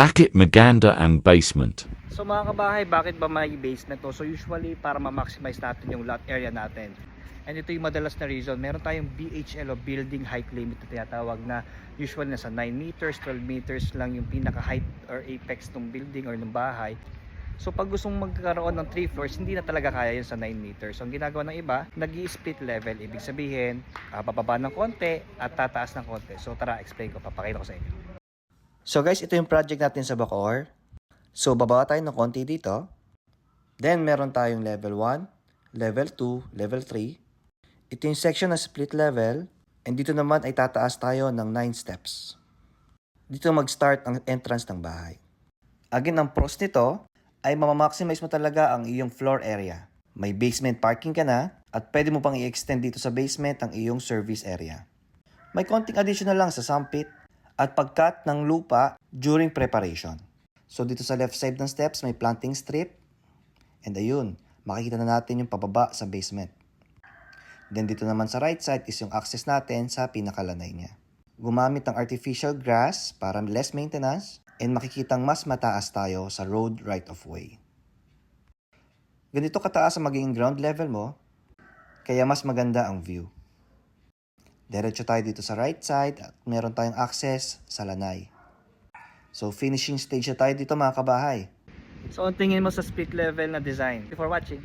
Bakit Maganda and basement? So mga kabahay, bakit ba may basement to? So usually para ma-maximize natin yung lot area natin. And ito yung madalas na reason. Meron tayong BHL o building height limit na tinatawag na usually nasa 9 meters, 12 meters lang yung pinaka height or apex ng building or ng bahay. So pag gustong magkaroon ng 3 floors, hindi na talaga kaya yun sa 9 meters. So ang ginagawa ng iba, nag split level. Ibig sabihin, ah, bababa ng konti at tataas ng konti. So tara, explain ko, papakita ko sa inyo. So guys, ito yung project natin sa Bacoor. So bababa tayo ng konti dito. Then meron tayong level 1, level 2, level 3. Ito yung section na split level. And dito naman ay tataas tayo ng 9 steps. Dito mag-start ang entrance ng bahay. Again, ang pros nito ay mamamaximize mo talaga ang iyong floor area. May basement parking ka na at pwede mo pang i-extend dito sa basement ang iyong service area. May konting additional lang sa sump pit at pagkat ng lupa during preparation. So dito sa left side ng steps may planting strip and ayun, makikita na natin yung pababa sa basement. Then dito naman sa right side is yung access natin sa pinakalanay niya. Gumamit ng artificial grass para less maintenance and makikitang mas mataas tayo sa road right of way. Ganito kataas ang magiging ground level mo, kaya mas maganda ang view. Diretso tayo dito sa right side at meron tayong access sa lanay. So finishing stage na tayo dito mga kabahay. So tingin mo sa split level na design? Before watching.